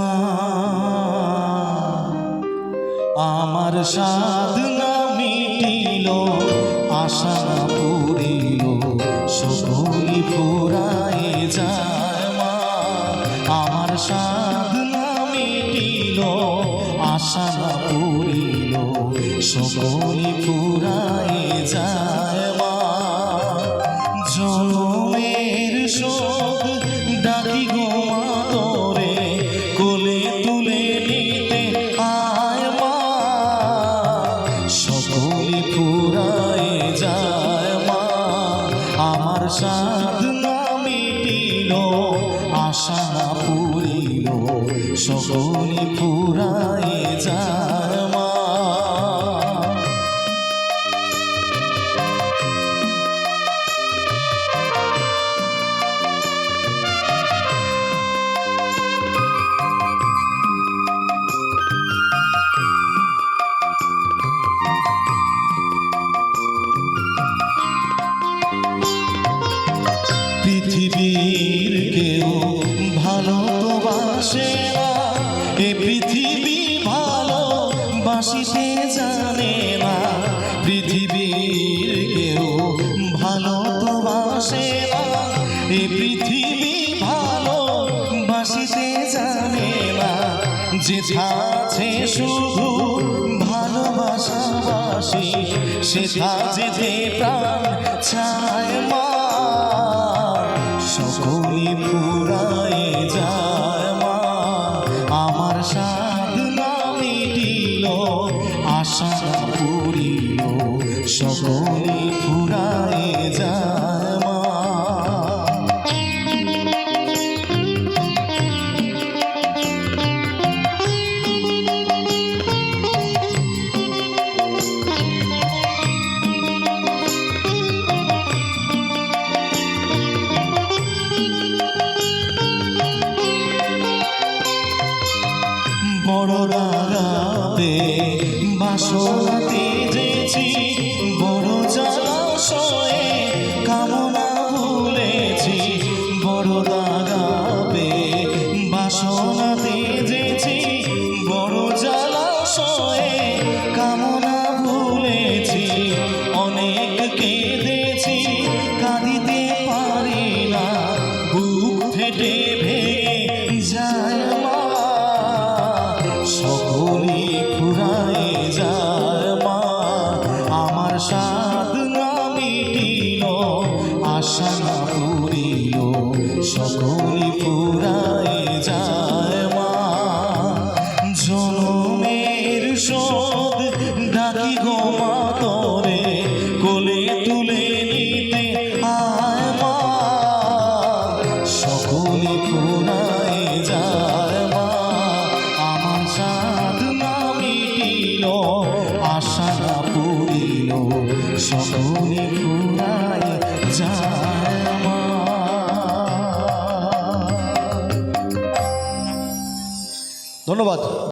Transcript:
মা। আমার সাধনা মিটিল, আশা পুরিল সকলি ফুরায় যায় মা। আমার সাধনা মিটিল, আশা পুরিল সকলি ফুরায় যায় মা। জনমের সাধনা মিটিল আশা পুরিল সকলে ফুরায় যায়। পৃথিবীর কেউ ভালো তো বাসে এ পৃথিবী ভালো বাসিতে জানে না। পৃথিবীর কেউ ভালো তো বাসে এ পৃথিবী ভালো বাসিতে জানে না। যেথাছে শুধু ভালোবাসাবাসি সেথা যেতে প্রাণ। আমার সাধনা মিটিল আশা পুরিল সকলে ফুরায় বাসনাতে যেছি আশা পুরিল সকলি ফুরায় যায় মা। জনমের শোধ ডাকি গো মা কোলে তুলে নিতে আয় মা। সকলে ফুরায় যায় মা, আমার সাধনা মিটিল, আশা পুরিল, সকলে ফুরায় ধন্যবাদ।